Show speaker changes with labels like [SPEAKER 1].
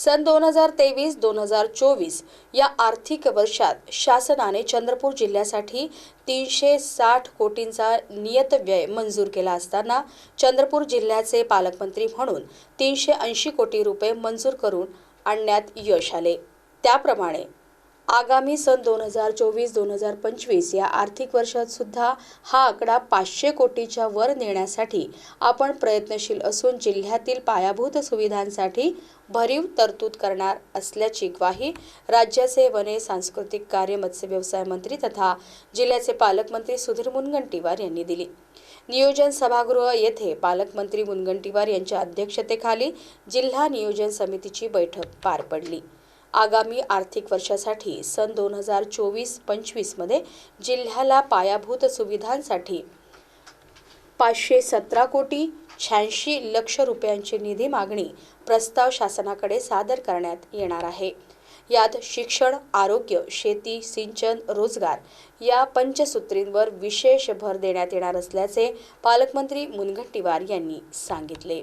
[SPEAKER 1] सन दोन हजार तेवीस दोन हजार चोवीस या आर्थिक वर्षात शासनाने चंद्रपूर जिल्ह्यासाठी तीनशे साठ कोटींचा नियत व्यय मंजूर केला असताना चंद्रपूर जिल्ह्याचे पालकमंत्री म्हणून तीनशे ऐंशी कोटी रुपये मंजूर करून आणण्यात यश आले. त्याप्रमाणे आगामी सन दोन हजार चोवीस दोन हजार पंचवीस या आर्थिक वर्षात सुद्धा हा आकडा पाचशे कोटीच्या वर नेण्यासाठी आपण प्रयत्नशील असून जिल्ह्यातील पायाभूत सुविधांसाठी भरीव तरतूद करणार असल्याची ग्वाही राज्याचे वने सांस्कृतिक कार्य मत्स्य व्यवसाय मंत्री तथा जिल्ह्याचे पालकमंत्री सुधीर मुनगंटीवार यांनी दिली. नियोजन सभागृह येथे पालकमंत्री मुनगंटीवार यांच्या अध्यक्षतेखाली जिल्हा नियोजन समितीची बैठक पार पडली. आगामी आर्थिक वर्षासाठी सन दोन हजार चोवीस पंचवीसमध्ये जिल्ह्याला पायाभूत सुविधांसाठी पाचशे सतरा कोटी शहाऐंशी लक्ष रुपयांची निधी मागणी प्रस्ताव शासनाकडे सादर करण्यात येणार आहे. यात शिक्षण आरोग्य शेती सिंचन रोजगार या पंचसूत्रींवर विशेष भर देण्यात येणार असल्याचे पालकमंत्री मुनगंटीवार यांनी सांगितले.